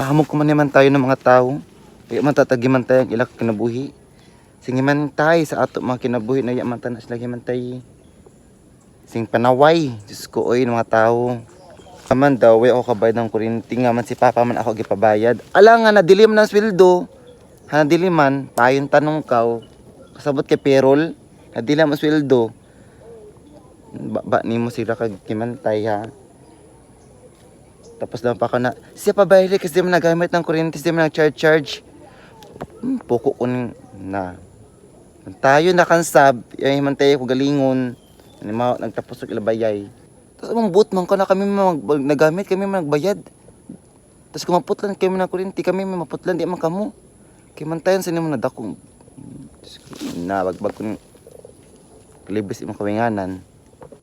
Hamog ko man naman tayo ng mga tao. Kaya man tatagi man tayo ang ilak kinabuhi. Sige man tayo sa ato mga kinabuhi na yaman tanas lagi man tayo. Sing panaway. Diyos ko oy mga tao. Kaman daw, way ako kabayad ng kurinti nga man si Papa man ako gipabayad. Ala nga, nadilim ng sweldo. Ha, nadiliman, payon tanong kaw. Kasabot kay Perol, nadilim ang sweldo. Ba, ba ni mo sila kag ha. Tapos daw pa ako na, siya pa bayad kasi di mo nagamit ng kuryente, di mo nag-charge-charge. Hmm, puko ko na. Tayo nakansab, yung himantay ko galingon. Ano mo, nagtapos og ilabayay. Tapos mong boot man ko na kami mag, nagamit, kami man nagbayad. Tapos kung maputlan kami ng kuryente, kami man maputlan, di man kamo. Kaya man tayo sa nimo na dakong. Na, bagbag ko kalibis imong kawinganan.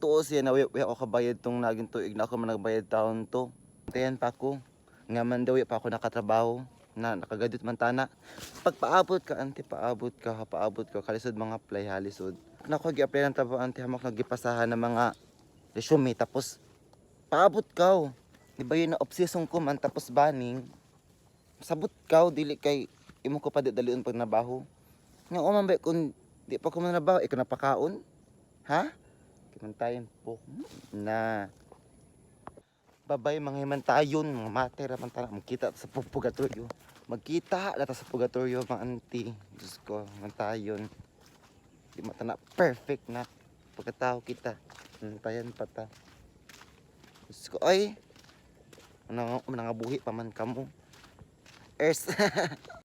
Tuo siya na wala ako kabayad tong naging tuig na ako man nagbayad taon to. Tayan pa ako. Nga man daw pa ako nakatrabaho na nakagadit man tana. Pag paabot ka, anti paabot ka, paabot ka, kalisod mga play halisod. Nako gi-apply ng trabaho anti hamak nagipasahan ng mga resume tapos paabot ka. oh. Di ba yun na obsession ko man tapos banning. Sabot ka, oh, dili kay imo ko pa di dalion pag nabaho. Nga o man ba kung di pa ko man nabaho, ikaw napakaon? Ha? Kimantayin po. Na. Babay mga himantayon, mga mater, man tara, magkita sa pu- purgatorio. Magkita lata sa purgatorio, mga auntie. Diyos ko, himantayon. Di matana, perfect na. Pagkatao kita, himantayan pa ta. Diyos ko, ay, manang, manangabuhi pa man kamo. Ers,